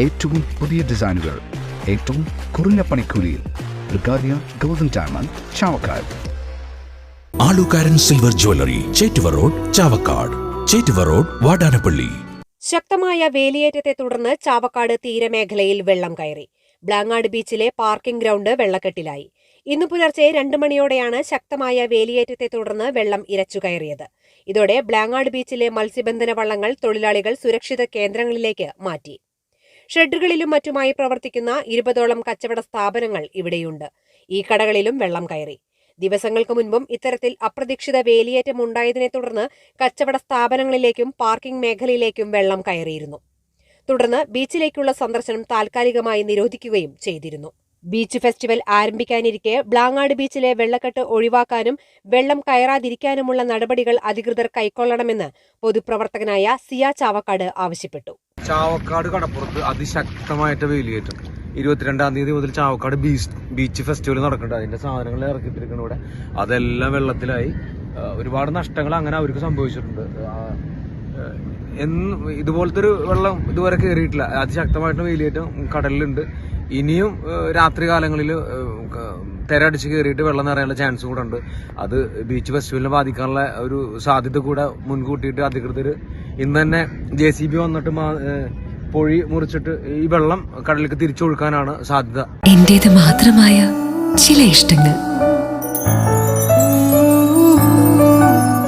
ഏറ്റവും പുതിയ ഡിസൈനുകൾ ഏറ്റവും കുറഞ്ഞ പണിക്കൂലിയിൽ Brigadia golden diamond Chavakkad. Alukkaran silver jewellery Chettuva road Chavakkad. Chettuva road Vadanappally. ശക്തമായ വേലിയേറ്റത്തെ തുടർന്ന് ചാവക്കാട് തീരമേഖലയിൽ വെള്ളം കയറി. ബ്ലാങ്ങാട് ബീച്ചിലെ പാർക്കിംഗ് ഗ്രൗണ്ട് വെള്ളക്കെട്ടിലായി. ഇന്നു പുലർച്ചെ രണ്ടു മണിയോടെയാണ് ശക്തമായ വേലിയേറ്റത്തെ തുടർന്ന് വെള്ളം ഇരച്ചു കയറിയത്. ഇതോടെ ബ്ലാങ്ങാട് ബീച്ചിലെ മത്സ്യബന്ധന വള്ളങ്ങൾ തൊഴിലാളികൾ സുരക്ഷിത കേന്ദ്രങ്ങളിലേക്ക് മാറ്റി. ഷെഡുകളിലും മറ്റുമായി പ്രവർത്തിക്കുന്ന ഇരുപതോളം കച്ചവട സ്ഥാപനങ്ങൾ ഇവിടെയുണ്ട്. ഈ കടകളിലും വെള്ളം കയറി. ദിവസങ്ങൾക്ക് മുൻപും ഇത്തരത്തിൽ അപ്രതീക്ഷിത വേലിയേറ്റം ഉണ്ടായതിനെ തുടർന്ന് കച്ചവട സ്ഥാപനങ്ങളിലേക്കും പാർക്കിംഗ് മേഖലയിലേക്കും വെള്ളം കയറിയിരുന്നു. തുടർന്ന് ബീച്ചിലേക്കുള്ള സന്ദർശനം താൽക്കാലികമായി നിരോധിക്കുകയും ചെയ്തിരുന്നു. ബീച്ച് ഫെസ്റ്റിവൽ ആരംഭിക്കാനിരിക്കെ ബ്ലാങ്ങാട് ബീച്ചിലെ വെള്ളക്കെട്ട് ഒഴിവാക്കാനും വെള്ളം കയറാതിരിക്കാനുമുള്ള നടപടികൾ അധികൃതർ കൈക്കൊള്ളണമെന്ന് പൊതുപ്രവർത്തകനായ സിയ ചാവക്കാട് ആവശ്യപ്പെട്ടു. ചാവക്കാട് കടപ്പുറത്ത് അതിശക്തമായിട്ട് വേലിയേറ്റം ഇരുപത്തിരണ്ടാം തീയതി മുതൽ ചാവക്കാട് ബീച്ച് ബീച്ച് ഫെസ്റ്റിവൽ നടക്കുന്നുണ്ട്. അതിന്റെ സാധനങ്ങൾ ഇറക്കിയിട്ടിരിക്കുന്നു ഇവിടെ. അതെല്ലാം വെള്ളത്തിലായി. ഒരുപാട് നഷ്ടങ്ങൾ അങ്ങനെ അവർക്ക് സംഭവിച്ചിട്ടുണ്ട്. എന്ന് ഇതുപോലത്തെ ഒരു വെള്ളം ഇതുവരെ കയറിയിട്ടില്ല അതിശക്തമായിട്ട് വേലിയേറ്റം കടലിലുണ്ട്. ഇനിയും രാത്രി കാലങ്ങളിൽ തെരടിച്ച് കയറിയിട്ട് വെള്ളം നിറയാനുള്ള ചാൻസ് കൂടെ ഉണ്ട്. അത് ബീച്ച് ഫെസ്റ്റിവലിനെ ബാധിക്കാനുള്ള ഒരു സാധ്യത കൂടെ മുൻകൂട്ടിയിട്ട് അധികൃതർ ഇന്ന് തന്നെ ജെ സി ബി വന്നിട്ട് പൊഴി മുറിച്ചിട്ട് ഈ വെള്ളം കടലിലേക്ക് തിരിച്ചൊഴുക്കാനാണ് സാധ്യത. എന്റേത് മാത്രമായ ചില ഇഷ്ടങ്ങൾ.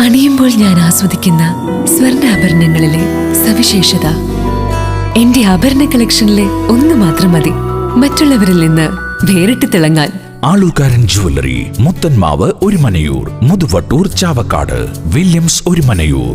അണിയുമ്പോൾ ഞാൻ ആസ്വദിക്കുന്ന സ്വർണാഭരണങ്ങളിലെ സവിശേഷത. എന്റെ ആഭരണ കളക്ഷനിലെ ഒന്ന് മാത്രം മതി. മറ്റുള്ളവരിൽ നിന്ന് വേറിട്ട് തിളങ്ങാൻ. Alukkaran jewellery Muthanmavu Orumanayur Muthuvattur Chavakkad Williams Orumanayur